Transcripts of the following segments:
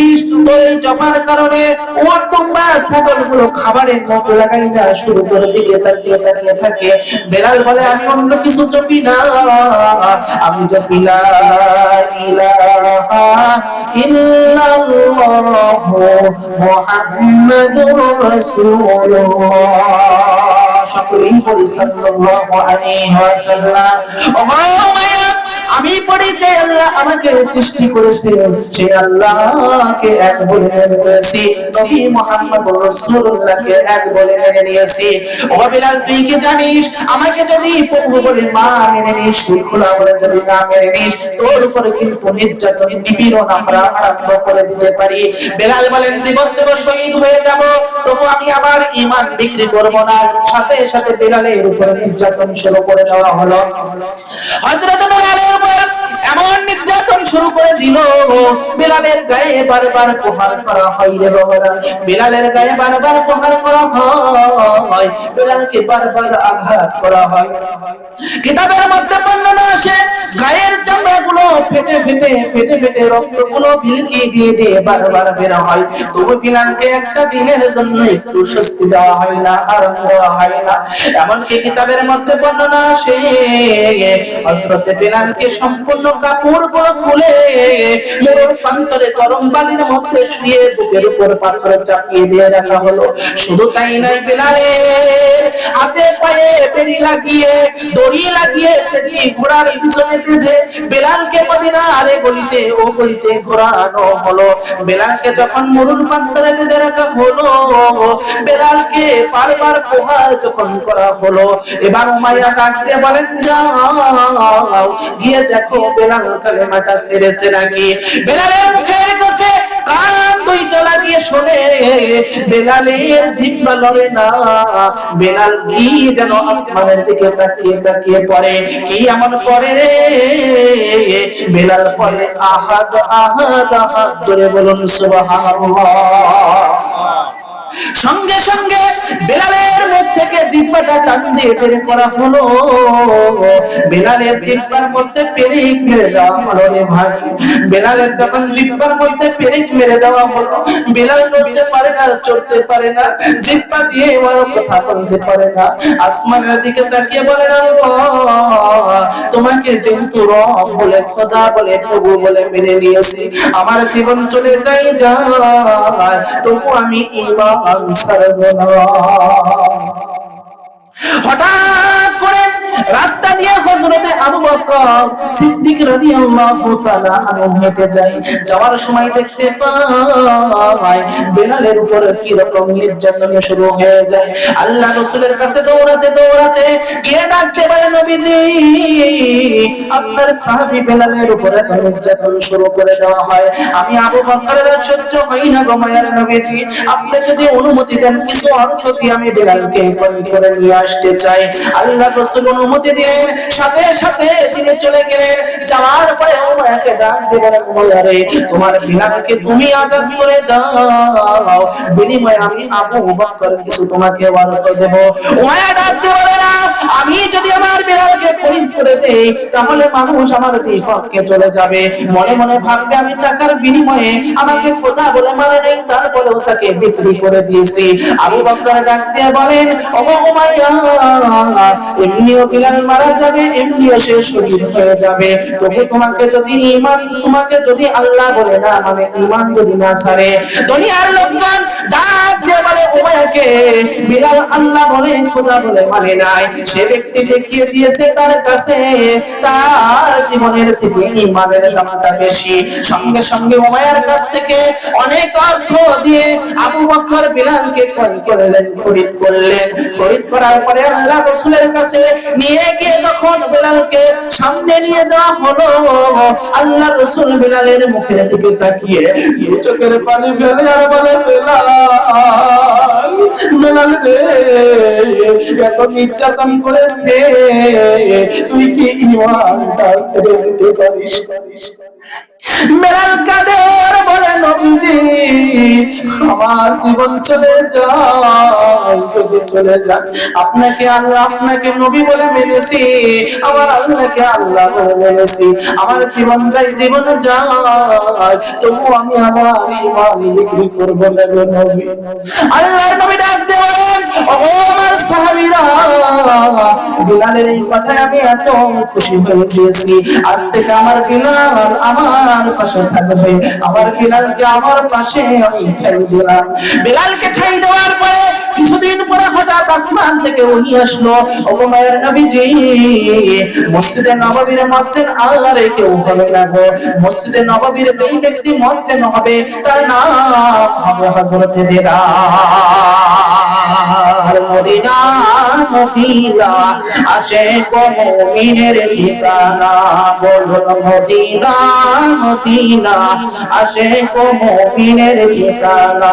বিষ তো জমার কারণে ও তোমরা ছাগলগুলো খাবারের মুখ লাগাই না, শুরু করে দিকে তাকিয়ে তাকিয়ে থাকে। বেলাল বলে, আমি অন্য কিছু জপি না, আমি জপি লা ইলাহা ইল্লাল্লাহ মুহাম্মাদুর রাসূলুল্লাহ। সকলেই বলি, সাল্লাল্লাহু আলাইহি ওয়াসাল্লাম। ও মায়া আমি পড়ি যে আল্লাহ আমাকে সৃষ্টি করেছে সেই আল্লাহকে এক বলে নিয়েছি, নবী মুহাম্মদ রাসূলুল্লাহকে এক বলে নিয়েছি। ও বিলাল, তুই কি জানিস? আমাকে যদি প্রভু বলে মা মেনে নিস, তুই খোলা বলে যদি না মেনে নিস, তোর উপরে কিন্তু নির্যাতন নিপীড়ন আমরা আরম্ভ করে দিতে পারি। বেলাল বলেন, জীবন দেব, শহীদ হয়ে যাব, তবু আমি আমার ঈমান বিক্রি করব না। সাথে সাথে বেলালের উপরে নির্যাতন শুরু করে দেওয়া হলো। হযরত বেলালের উপর এমন নির্যাতন শুরু করে দিল বেলালের গায়ে বারবার প্রহার করা হয় রে বাবারা। বেলালের গায়ে বারবার প্রহার করা হয়। বেলালকে বারবার আঘাত করা হয়। কিতাবের মধ্যে বর্ণনা আসে, গায়ের চামড়াগুলো ফেটে ফেটে ফেটে ফেটে রক্তগুলো ভিলকি দিয়ে দিয়ে বারবার বের হয়। তবু বিলালকে একটা দিনের জন্য একটু স্বস্তি দেওয়া হয় না আরাম দেওয়া হয় না। এমনকি কিতাবের মধ্যে বর্ণনা আসে, হযরতে বিলালকে সম্পূর্ণ চাপিয়ে দিয়ে রাখা হলো। শুধু বেলালকে যখন মরুর প্রান্তরে বেঁধে রাখা হলো, বেলালকে বারবার প্রহার যখন করা হলো, এবার উমাইয়া ডাকতে বলেন, যাও, গিয়ে দেখো বেলাল কালেমাটা সেরেছে নাকি? বেলালের মুখের কাছে কান দুইটা লাগিয়ে শোনে, বেলালের জিহ্বা লড়ে না। বেলাল কি যেন আসমানের দিকে তাকিয়ে তাকিয়ে পড়ে, কি এমন পড়ে রে? বেলাল পড়ে, আহাদ আহাদ আহাদ, জোরে বলুন সুবহানাল্লাহ। সঙ্গে সঙ্গে বেলালের মুখ থেকে জিহ্বাটা টান দিয়ে বের করা হলো। বেলালের জিহ্বার মধ্যে পেরেক মেরে দেওয়া হলো রে ভাই। বেলালের যখন জিহ্বার মধ্যে পেরেক মেরে দেওয়া হলো, বেলাল নড়তে পারে না, চড়তে পারে না জিহ্বা দিয়ে এবার কথা বলতে পারে না। আসমানের দিকে তাকিয়ে বলে, না তোমাকে যেহেতু রব বলে, খোদা বলে, প্রভু বলে মেনে নিয়েছি, আমার জীবন চলে যায়। তবু আমি ইমান না হঠাৎ করে রাস্তা দিয়ে হযরতে আবু বকর সিদ্দিক রাদিয়াল্লাহু তাআলা আনহু হেঁটে যায়। যাওয়ার সময় দেখতে পায়, বেলালের উপর কি রকম নির্যাতন শুরু হয়ে যায়। আল্লাহ রাসূলের কাছে দৌড়াতে দৌড়াতে গিয়ে ডাকতে পারে নবীজি, আপনার সাহাবী বেলালের উপর এত নির্যাতন শুরু করে দেওয়া হয়। আমি আবু বকরের সহ্য হই না গো মায়ের নবীজি। আপনি যদি অনুমতি দেন, কিছু অর্থ দিয়ে আমি বেলালকে করে করে নিয়ে আসতে চাই। আল্লাহ রাসূল দিলেন সাথে সাথে তিনি চলে গেলেন। যাওয়ার পরে উমায়াকে ডাক দিলেন উমায়া রে তোমার বিলালকে তুমি আজাদ করে দাও। বিনিময়ে আমি আবু বকর কিছু তোমাকে অর্থ দেব। উমায়া ডাক বলে, না, আমি যদি আমার বিলালকে শহীদ করে দেই, তাহলে মানুষ আমার বিপক্ষে চলে যাবে। মনে মনে ভাববে আমি টাকার বিনিময়ে আমাকে খোদা বলে মানে নেই, তারপরেও তাকে বিক্রি করে দিয়েছি। আবু বকর ডাক দিয়ে বলেন, ওগো উমাইয়া, এমনিও মানে মানে সে ব্যক্তি দেখিয়ে দিয়েছে তার কাছে, তার জীবনের থেকে ঈমানের দামটা বেশি। সঙ্গে সঙ্গে উমাইয়ার কাছ থেকে অনেক অর্থ দিয়ে আবু বকর বিলালকে করলেন, খরিদ করলেন। খরিদ করার পরে আল্লাহ রাসূলের কাছে নিয়ে গিয়ে যখন বেলালকে সামনে নিয়ে যাওয়া হলো আল্লাহ রসুল বেলালের মুখের দিকে তাকিয়ে চোখের পানি ফেলে আর বলে, বেলাল বেলাল রে, এত নির্যাতন করেছে, তুই কি ইমানটা ছেড়ে দিতে পারিস বেলাল কাদের বলে নবীজি? আমার জীবন চলে যায় যদি চলে যায় আপনাকে আল্লাহ, আপনাকে নবী বলে মেনেছি আমার আল্লাহকে আল্লাহ বলে মেনেছি। আমার জীবন যাই জীবন যায় তবু আমি আমার ইমান বিক্রি করব না নবী। আল্লাহর নবী ডাক দেবেন ও আমার সাহাবীরা। বিলালের এই কথায় আমি এত খুশি হয়ে গিয়েছি। আজ থেকে আমার বিলাল আমার পাশে থাকবে। আমার বিলালকে আমার পাশে আমি ঠাই দিলাম। বিলালকে ঠাই দেওয়ার পরে কিছুদিন পরে হঠাৎ আসমান থেকে ওহি আসলো। ও মায়ের নবীজি, মসজিদে নববীর মসজিদ আর কেউ হবে না গো। মসজিদে নববীর যেই ব্যক্তি মসজিদ হবে, তার নাম হবে হযরত বিলাল। মদিনা মদিনা আসে মুমিনের ঠিকানা। বলুন মদিনা মদিনা আসে কো মুমিনের ঠিকানা।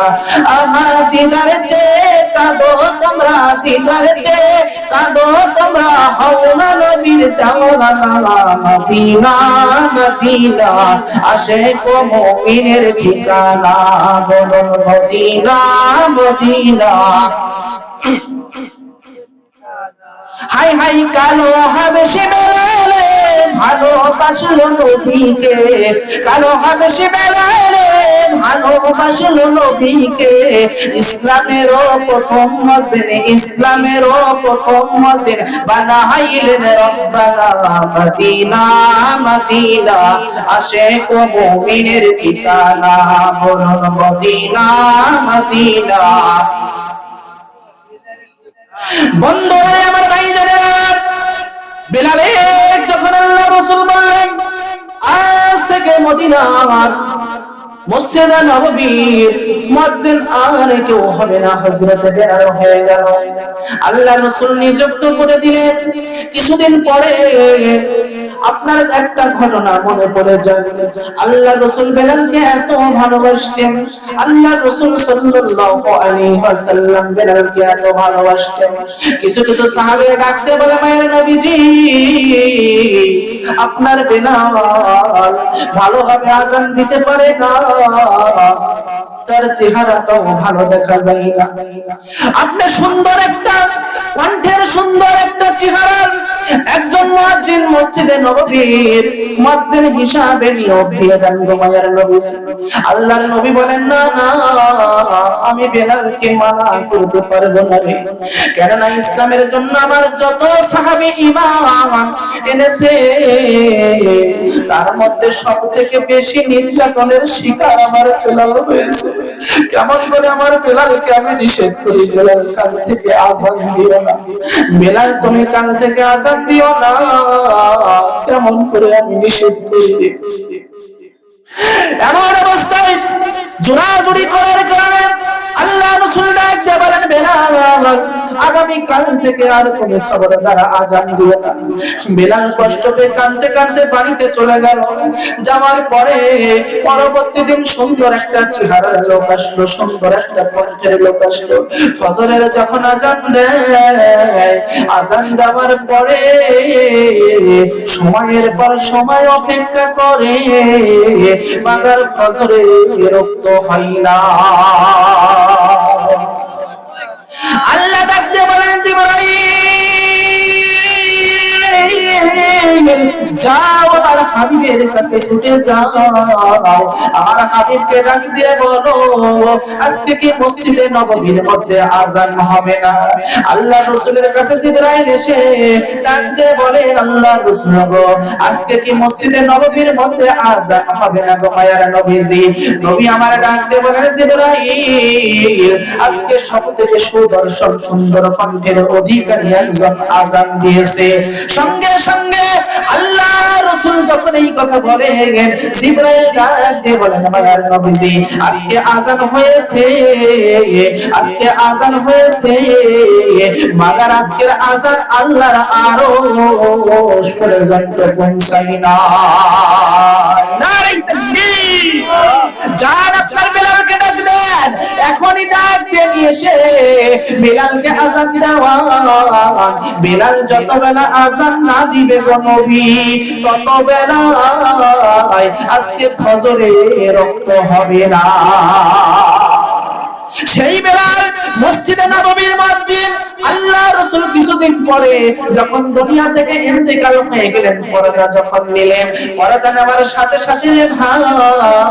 আহা দিদার চে কাঁদো তোমরা দিদার চে কাঁদো তোমরা হও না নবীর জাওলানা মদিনা মদিনা আসে কো মুমিনের ঠিকানা মদিনা মদিনা। হাই হাই কালো হাবেশে বেলালে ভালোবাসলো নবীকে। কালো ভালোবাসলো নবীকে। ইসলামেরও প্রথম মজিন ইসলামেরও প্রথম মজিন মদিনা মদিনা। মদিনা আমার ভাই জানেরা বেলালে যখন আল্লাহ রসুল বললেন আজ থেকে মদিনার কেউ হবে না। আল্লাহ নিযুক্ত করে দিলেন। কিছুদিন পরে আপনার একটা ঘটনা মনে পড়ে যায়। আল্লাহ রসুল বেলালকে এত ভালোবাসতেন। আল্লাহ রসুল বেলালকে এত ভালোবাসতেন। কিছু কিছু সাহাবে ডাকতে বলে, মায়ের নবীজি, আপনার ভালোভাবে আজান দিতে পারে না। তার চেহারাটাও ভালো দেখা যায় না। আপনি সুন্দর একটা, কণ্ঠের সুন্দর একটা চেহারা একজন মুয়াজ্জিন মসজিদে নববীর মুয়াজ্জিন হিসাবে নিয়োগ দিয়ে দেন গো মায়ের নবী আল্লাহর নবী বলেন, না না, আমি বেলালকে মানা করতে পারব না রে। কেননা ইসলামের জন্য আমার যত সাহাবী ঈমান এনেছে, তার মধ্যে সব থেকে বেশি নির্যাতনের শিকার আমার বেলাল হয়েছে। কেমন করে আমার বেলালকে আমি নিষেধ করি, বেলাল কাল থেকে আজান দিও না। বেলাল, তুমি কাল থেকে আজান দিও না। কেমন করে আমি নিষেধ করি? এমন অবস্থায় জোড়াজুড়ি করার কারণে আল্লাহ রসুল ডাক দিয়ে বলেন, বেলাল আগামী কাল থেকে আর তুমি খবরদার আজান দিও না। বেলাল কষ্ট পেয়ে কাঁদতে কাঁদতে বাড়িতে চলে গেল। যাওয়ার পরে পরবর্তী দিন সুন্দর একটা চেহারার লোক আসলো, সুন্দর একটা কণ্ঠের লোক আসলো। ফজরের যখন আজান দেয়, আজান দেওয়ার পরে সময়ের পর সময় অপেক্ষা করে, মাগার ফজরে বিরক্ত হয় না। আল্লাহ ডাকতে বলেন জিবরাইল। যাও আমার হাবিবের কাছে ছুটে যাও। আমার হাবিবকে ডাক দিয়ে বলো আজকে কি মসজিদে নববীর মধ্যে আজান হবে না। আল্লাহ রাসূলের কাছে জিবরাইল এসে ডাক দিয়ে বলেন আল্লাহ রাসূল গো আজকে কি মসজিদে নববীর মধ্যে আজান হবে না গো মায়ার নবীজি। নবী আমার ডাক দিয়ে বলেন, জিবরাইল, আজকে সবথেকে সুদর্শন সুন্দর কণ্ঠের অধিকারী একজন আজান দিয়েছে। সঙ্গে সঙ্গে আল্লাহ রাসূল যখন এই কথা বলেন জিবরাইল আরও পর্যন্ত পৌঁছাই না আপনার বেলালকে এখনই ডাক দিয়ে নিয়ে এসে বেলালকে আজান দেওয়ান বেলাল যত বেলা আজান না দিবে নবী, তত বেলায় আজকে ফজরে রক্ত হবে না। সেই বেলাল মসজিদে নববীর মসজিদ আল্লাহ রাসূল কিছুদিন পরে যখন দুনিয়া থেকে ইন্তেকাল হয়ে গেলেন, পরদা যখন নিলেন, পরদা নেওয়ার সাথে সাথে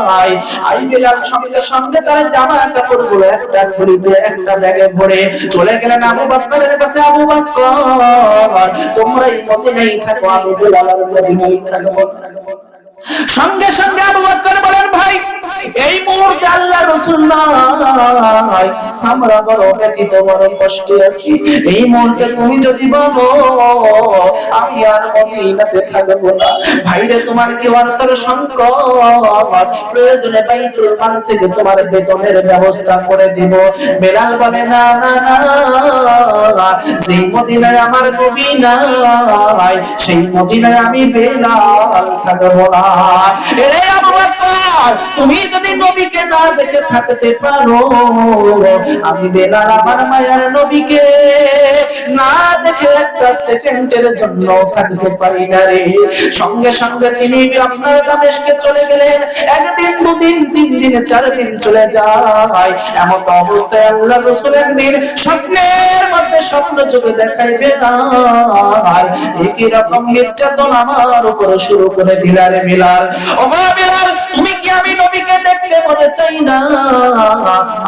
ভাই, আই বেলাল সঙ্গে সঙ্গে তার জামা কাপড়গুলো একটা ঝুড়িতে একটা ব্যাগে ভরে চলে গেলেন আবু বকরের কাছে, আবু বকর তোমরা এই মদিনায় থাকো আমি বেলাল আর মদিনায় থাকব সঙ্গে সঙ্গে আবু বকর বলেন, ভাই, এই মুহূর্তে আল্লাহ রাসূল নাই। আমরা বড় ব্যথিত, বড় কষ্টে আছি। এই মুহূর্তে তুমি যদি বলো, আমি আর মদিনাতে থাকব না। ভাইরে, তোমার কি অন্তর সংকট? প্রয়োজনে বাইতুল মাল থেকে তোমার বেতনের ব্যবস্থা করে দিব। বেলাল বলে, না না না, যেই মদিনায় আমার নবী নাই, সেই মদিনায় আমি বেলাল থাকব না। তুমি যদি নবীকে না দেখে থাকতে পারো, আমি বেলাল আমার মায়ের নবীকে না দেখে একটা সেকেন্ডের জন্য থাকতে পারি না রে। সঙ্গে সঙ্গে তিনি আপনার দামেশকে চলে গেলেন। একদিন, দুদিন, তিন দিন, চার দিন চলে যায়। এমন অবস্থায় আল্লাহ রসুল একদিন স্বপ্নের মধ্যে স্বপ্ন চোখে দেখাইবে না একই রকম নির্যাতন আমার উপর শুরু করে দিলারে বিলাল। ও বিলাল, তুমি কি আমি নবীকে দেখতে মনে চাই না?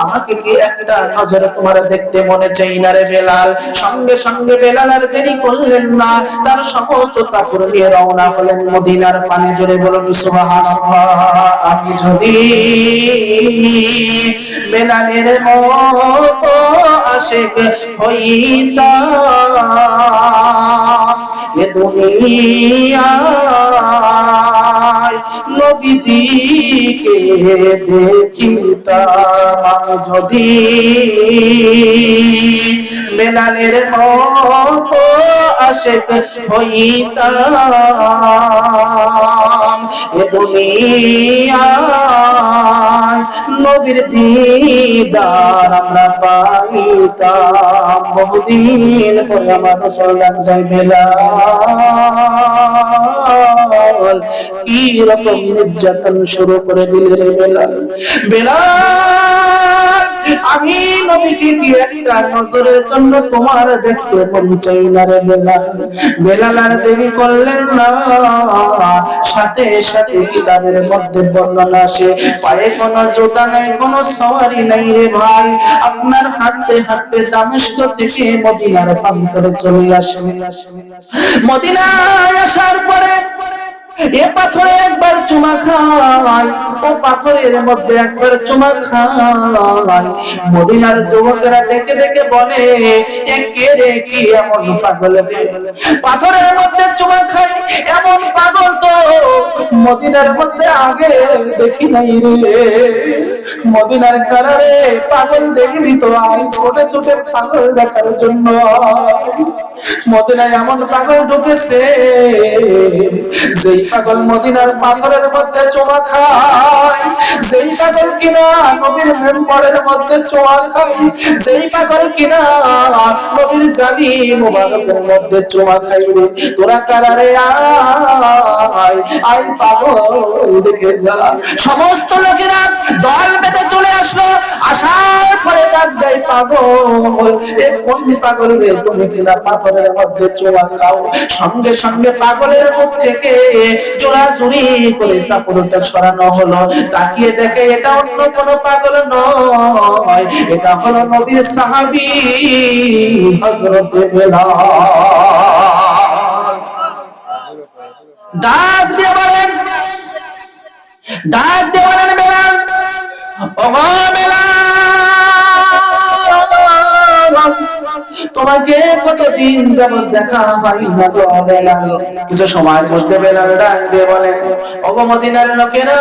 আমাকে কি একটা নজরে তোমার দেখতে মনে চাই না রে বেলাল? সঙ্গে সঙ্গে বেলাল আর দেরি করলেন না। তার সমস্ত কাপড় নিয়ে রওনা হলেন মদিনার পানে। জোরে বলুন, সুবহানাল্লাহ। আমি যদি বেলালের মতো আশিক হইতাম এ দুনিয়ায় নবীজিকে দেখিতাম যদি মেলালের মতো আশেক হইতাম এ দুনিয়ায় নবীর দিদার আমরা পাইতাম। বহুদিন পরে আমার মুসলমান যাই বেলাল। কি রকম নির্যাতন শুরু করে দিলে রে বেলাল? বেলাল আমি নবীকে কি নজরের জন্য তোমার দেখতে মন না রে বেলাল। বেলাল দেরি করলেন না। সাথে সাথে কিতাবের মধ্যে বর্ণনা আসে, পায়ে কোনো জোতা নাই, কোনো সওয়ারি নাই রে ভাই। আপনার হাঁটতে হাঁটতে দামেস্ক থেকে মদিনার প্রান্তরে চলে আসে। মদিনায় আসার পরে এ পাথরে একবার চুমা খায়, ও পাথরের মধ্যে একবার চুমা খায়। মদিনার যুবকেরা দেখে দেখে বলে কে রে এমন পাগল পাথরের মধ্যে চুমা খায়, এমন পাগল তো মদিনার মধ্যে আগে দেখি নাই রে। মদিনার কারারে পাগল দেখবি তো আই ছোট ছোট পাগল দেখার জন্য। মদিনায় এমন পাগল ঢুকেছে, যেই পাগল মদিনার পাথরের মধ্যে চোমা যেই পাগল কিনা নবীর মধ্যে চোমা যেই পাগল কিনা নবীর জানি মোবারকের মধ্যে চোমা খাই রে। তোরা কারারে পাগল দেখে যা। সমস্ত লোকেরা দল বেঁধে চলে আসলো, আসার পরে ডাক দেয় পাগল, এ কোন পাগল রে, তুমি কিনা পাথরের মধ্যে চোয়া খাও? সঙ্গে সঙ্গে পাগলের মুখ থেকে জোড়াজুড়ি করে কাপড়টা সরানো হলো। তাকিয়ে দেখে এটা অন্য কোনো পাগল নয়। এটা হলো নবীর সাহাবী ডাক দিয়ে বলেন, ডাক দিয়ে বলেন বেলাল। তোমাকে কতদিন যাবত দেখা হয় যাব বেলাল কিছু সময়ের মধ্যে বেলাল ডাক দিয়ে বলেন, ওগো মদিনার লোকেরা,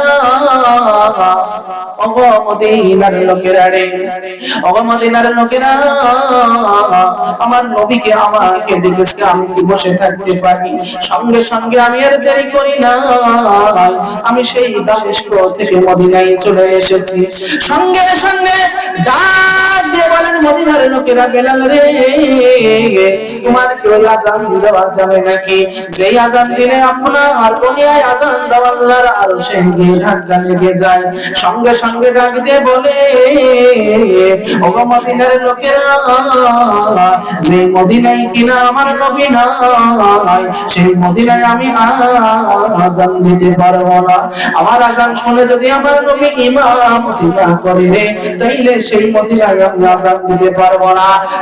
ওগো মদিনার লোকেরা রে, ওগো মদিনার লোকেরা, আমার নবীকে আমাকে ডেকেছে আমি কি বসে থাকতে পারি? সঙ্গে সঙ্গে আমি আর দেরি করি না। আমি সেই দামেস্ক থেকে মদিনায় চলে এসেছি। সঙ্গে সঙ্গে ডাক দিয়ে বলেন, মদিনার লোকেরা বেলাল রে তোমার কি ওই আজান দেওয়া যাবে নাকি? যেই আজান দিলে আপনার আর দুনিয়ায় আজান দেওয়া আল্লাহর আরও সে গিয়ে লেগে যায়। সঙ্গে সঙ্গে ডাক দিয়ে বলে যে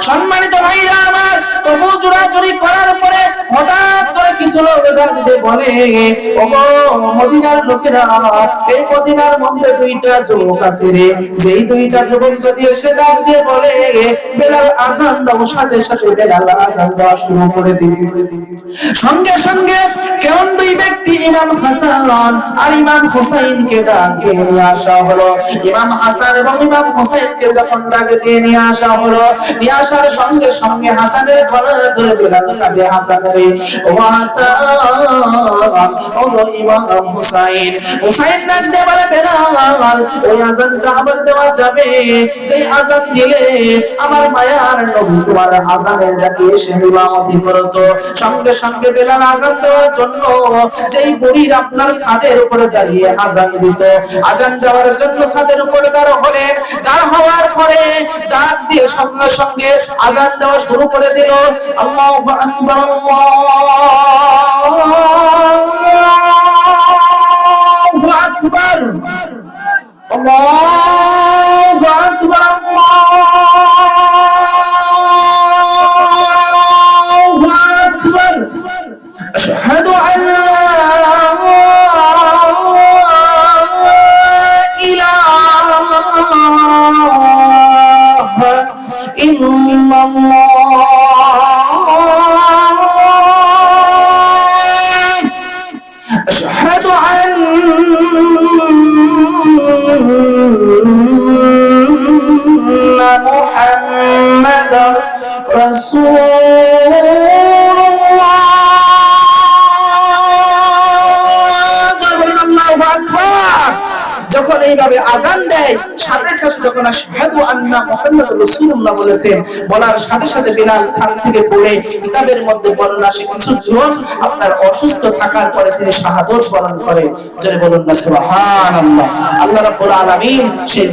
সম্মানিত ডাক ডাক সঙ্গে সঙ্গে কেমন দুই ব্যক্তি, ইমাম হাসান আর ইমাম হুসাইনকে ডাক দিয়ে নিয়ে আসা হলো। ইমাম হাসান এবং ইমাম হোসাইন কে যখন ডাক নিয়ে আসা হলো, নিয়ে আসার সঙ্গে সঙ্গে হাসানের গলা ধরে বেলাল কাঁদে হাসানের। ও হাসান, ও ইমাম হুসাইন। হুসাইন ডাক দিয়ে বলে, বেলাল, ওই আজানটা আবার দেওয়া যাবে। যে আজান দিলে আমার মায়ার নবী তোমার আজানের ডাকে এসে ইমামতি করতো। সঙ্গে সঙ্গে বেলাল আজান দেওয়ার জন্য যেই বুড়ির আপনার ছাদের উপরে দাঁড়িয়ে আজান দিত। আজান দেওয়ার জন্য ছাদের উপরে দাঁড় হলেন। দাঁড় হওয়ার পরে ডাক দিয়ে সঙ্গে সঙ্গে আজান দেওয়া শুরু করে দিল আল্লাহ আকবার। আল্লাহ রাসূলুল্লাহ বলেছেন, বলার সাথে সাথে থেকে পড়ে কিতাবের মধ্যে বর্ণনা আসে কিছু আপনার অসুস্থ থাকার পরে তিনি শাহাদত বরণ না, সুবহানাল্লাহ। আল্লাহ রাব্বুল আলামিন সেই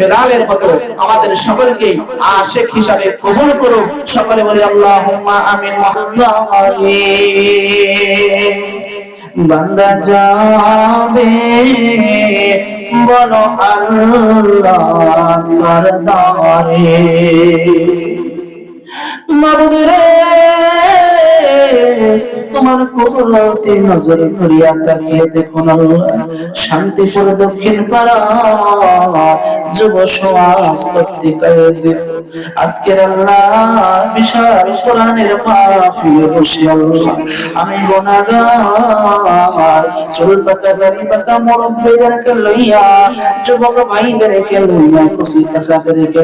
মতো আমাদের সকলকে আশিক হিসাবে কবুল করুন সকলে বলি, আল্লাহুম্মা আমিন বান্দা যাবে বলো আল্লাহ দরে মাবুদ তোমার কুদরতে নজর করিয়া তাকিয়ে দেখুন শান্তিপুর দক্ষিণ পাড়া যুব সমাজ কর্তৃক আজকের আল্লাহ বিশাল কোরআনের বসে আল্লাহ। আমি গুনাহগার চুল পাকা পাকা লইয়া, যুবক লইয়া খুশি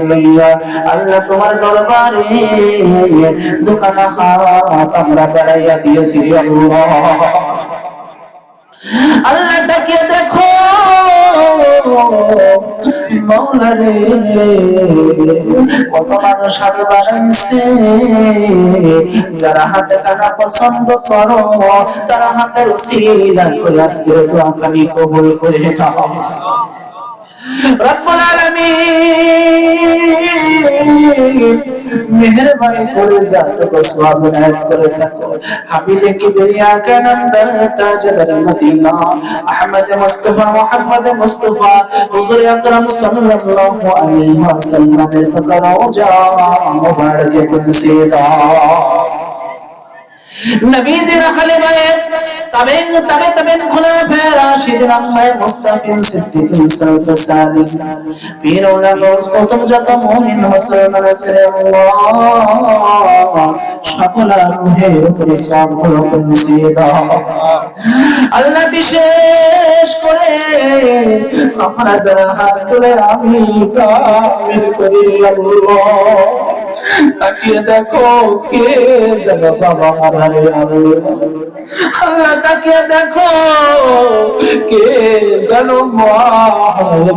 লইয়া, আল্লাহ তোমার দরবারে দোকানা হাত আমরা বেড়াইয়া দিয়েছি আল্লাহ। তাকিয়ে দেখো কত মানুষ হাতে বানাইছে যারা হাতে কানা পছন্দ করো, তারা হাতের করে আজকে দোয়াখানি কবুল করে নাও। রব্বুল আলামিন। মেহরবানি করে যাটুকু সওয়াব নায়ত করে থাকো। হাবিবে কিবরিয়া কানন্দর তাজদার Medina. Ahmad Mustafa, Muhammad Mustafa. হুজুর আকরাম সাল্লাল্লাহু আলাইহি ওয়াসাল্লামের ফকরা যা, মুবারকে তুলসিদা নবীজির খালে বাইত তাবেন তাবে তাবেন খুলাফা রাশিদিন আম্মায়ে মুস্তাফিন সিদ্দিকিন সালফ সালিস পীর ওলামা প্রথম যত মুমিন মুসলমান আছে সকল রুহের উপরে সব আল্লাহ বিশেষ করে আমরা যারা হাত তুলে আমি কামিল করি আল্লাহ। তাকিয়ে দেখো কে বাবা হারায় আল্লাহ, তাকিয়ে দেখো কে যেন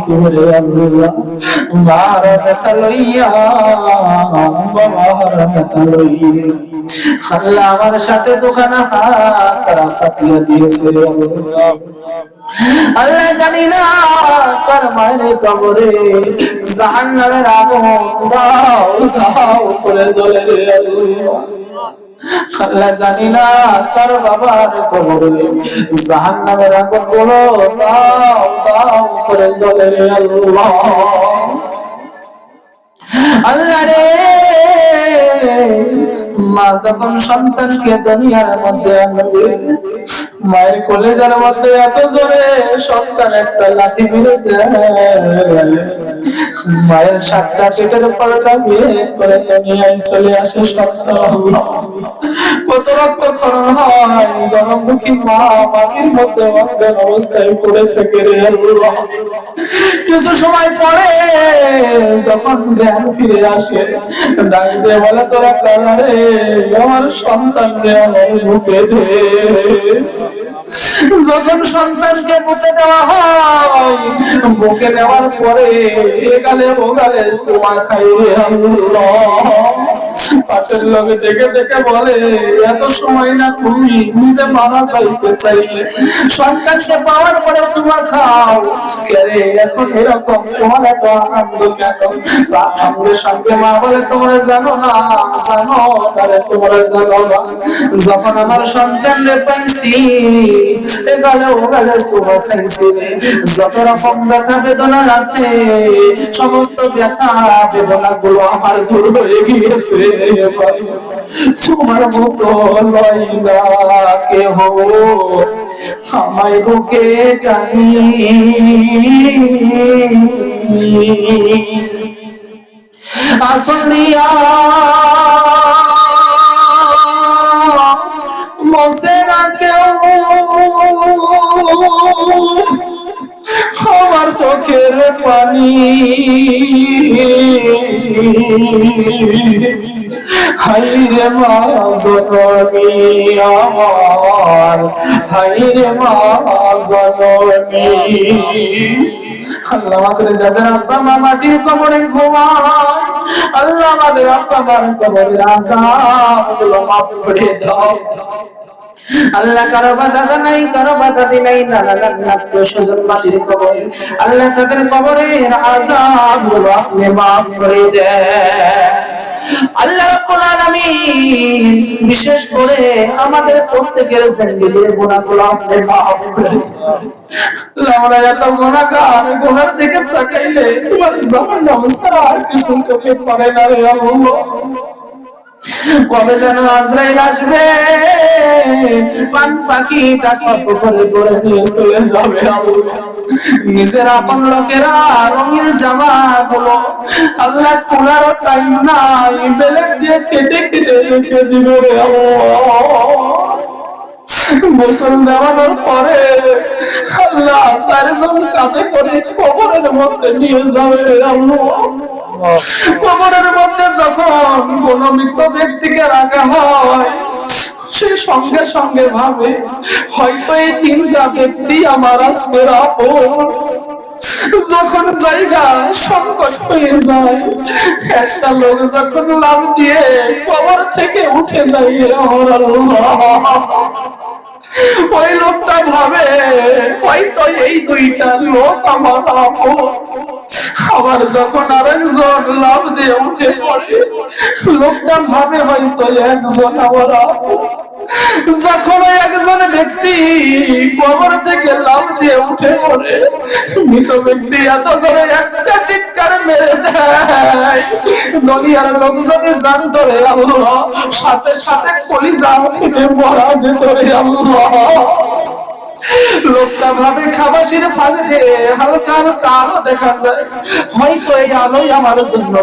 তোরে আল্লাহ। মার ব্যথা লইয়া বাবা ব্যথা লইয়া। আল্লাহ, আমার সাথে দোকানে হাত তারা পাতিয়া দিয়েছে আল্লাহ। জানি না তার মায়ের কবরে জাহান্নামের আগুন দাও দাও করে জ্বলে জানি না তার বাবার কবরে জাহান্নামের আগুনগুলো দাও দাও করে জ্বলে রে, মা যখন সন্তানকে দুনিয়ার মধ্যে আনবে মায়ের কলেজার মধ্যে এত জোরে সন্তান একটা লাথি মেরে মায়ের সাতটা পেটের পরটা ভেদ করে দুনিয়ায় চলে আসে সন্তান কত রক্ত খরণ হয় জনম দুঃখী মা মাটির মধ্যে অজ্ঞান অবস্থায় পড়ে থেকে কিছু সময় পরে যখন জ্ঞান ফিরে আসে, ডাক বলে, তোরা কারে আমার সন্তান রে আমার বুকে দে। Yeah. যখন সন্তানকে বুকে দেওয়া হয় বুকে দেওয়ার পরে এগালে ওগালে সোমা খাই পাশের দেখে দেখে বলে, এত সময় না তুমি নিজে মারা চাইলে। সন্তানকে পাওয়ার পরে চুমা খাও। কেরে এখন এরকম তোমার এত আনন্দ কেন? সঙ্গে মা বলে, তোমরা জানো না, জানো তারে তোমরা জানো না। যখন আমার সন্তানরে পাইছি এগালে ওগালে রকম ব্যথা বেদনা আছে, সমস্ত ব্যথা বেদনা গুলো আমার দূর হয়ে গিয়েছে তোমার মতো বুকে টানি আসলিয়া আমার চোখের পানি। হাই রে মা জননী আমার হাই রে আল্লাহ আব্বা মা মাটির কবরে ঘুমায়, আল্লাহ আমাদের আব্বা মার আসামগুলো মাফ করে দাও। আল্লাহ কারও বাধা নাই, কারও বাধা মাটির কবরে। আল্লাহ তাদের কবরের আজাব মাফ করে আল্লাহ আলামিন বিশেষ করে আমাদের প্রত্যেকের জিন্দেগির গুনাহগুলো আপনি করে দিন। আমরা এত গুনার দিকে তাকাইলে তোমার আর কিছু চোখে পড়ে না রে আল্লাহ। কবে যেন আজরাইল আসবে? পান পাখি টাকা করে ধরে নিয়ে চলে যাবে। নিজের আপন লোকেরা রঙিন জামা গুলো আল্লাহ খোলারও টাইম নাই, বেলেট দিয়ে কেটে কেটে রেখে দিবে রে দেওয়ানোর পরে আল্লাহ করে কবরের মধ্যে নিয়ে যাবে কবরের মধ্যে যখন কোন মৃত ব্যক্তিকে রাখা হয়, সে সঙ্গে সঙ্গে ভাবে, হয়তো এই তিনটা ব্যক্তি আমার আজকের যখন জায়গা সংকট হয়ে যায়, একটা লোক যখন লাভ দিয়ে কবর থেকে উঠে যায় ওই লোকটা ভাবে, হয়তো এই দুইটা লোক আমার আবার যখন আরেকজন লাভ দিয়ে উঠে পড়ে, লোকটা ভাবে, হয়তো একজন আমার আপন যখন একজন ব্যক্তি কবর থেকে লাভ দিয়ে উঠে পড়ে, মৃত ব্যক্তি এত জোরে একটা চিৎকার মেরে দেয়। দুনিয়ার লোকজনে জানতো রে আল্লাহ, সাথে সাথে কলিজা মরা যেত রে আল্লাহ। লোকটা ভাবে খাবাসির ফাঁদে দিয়ে হালকা হালকা আলো দেখা যায়। হয়তো এই আলোই আমার জন্য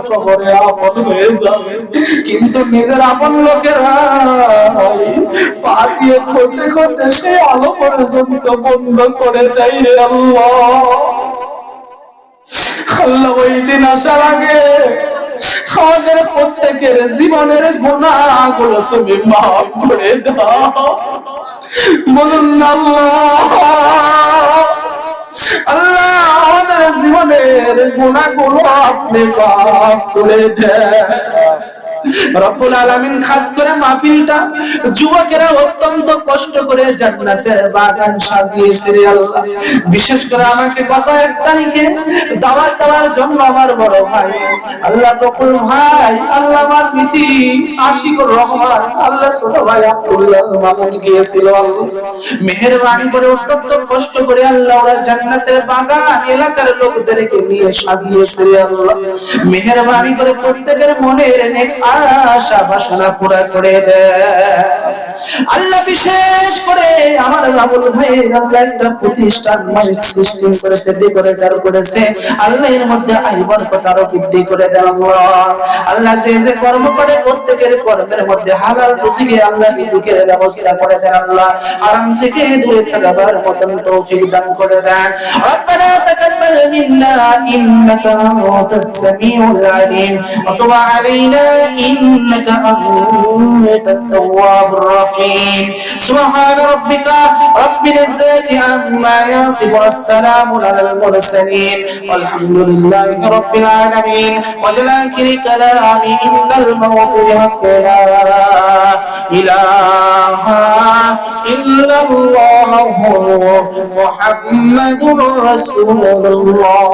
আপন হয়ে যাবে কিন্তু নিজের আপন লোকেরা পা দিয়ে খসে খসে সে আলো পর্যন্ত বন্ধ করে দেয় আল্লাহ। আল্লাহ ওই দিন আসার আগে আমাদের প্রত্যেকের জীবনের গুণাগুলো তুমি মাফ করে দাও। বলুন আল্লাহ। জীবনের গুণাগুলো আপনি পাপ করে দেন। রব্বুল আলামিন খাস করে মাহফিলটা যুবকেরা অত্যন্ত কষ্ট করে জান্নাতের বাগান সাজিয়েছে রে আল্লাহ বিশেষ করে আমাকে গত এক তারিখে দাওয়াত দেওয়ার জন্য আমার বড় ভাই, আল্লাহ বকুল ভাই, আল্লাহ আমার মিতি আশিকুর রহমান, আল্লাহ ছোট ভাই আব্দুল্লাহ মামুন গিয়েছিল। মেহেরবানি করে অত্যন্ত কষ্ট করে আল্লাহ ওরা জান্নাতের বাগান এলাকার লোকদেরকে নিয়ে সাজিয়েছে রে আল্লাহ মেহেরবানি করে প্রত্যেকের মনের নেক আশা বাসনা পুরা করে দেয় আল্লাহ বিশেষ করে আমার রাবুল ভাইয়ের একটা প্রতিষ্ঠান মালিক সিস্টেম করেছে, ডেকোরেটর করেছে। আল্লাহ এর মধ্যে আয় বরকত আরও বৃদ্ধি করে দেন আল্লাহ। যে যে কর্ম করে প্রত্যেকের কর্মের মধ্যে হালাল রুজিকে আল্লাহ রিজিকের ব্যবস্থা করে দেন আল্লাহ। আরাম থেকে দূরে থাকার মতন তৌফিক দান করে দেন। ওয়া তুব আলাইনা ইন্নাকা আনতাত তাওয়াবুর الرحيم سبحان ربك رب العزة عما يصفون السلام على المرسلين والحمد لله رب العالمين وجل آخر كلامي إلا الموت بحق لا إله إلا الله محمد رسول الله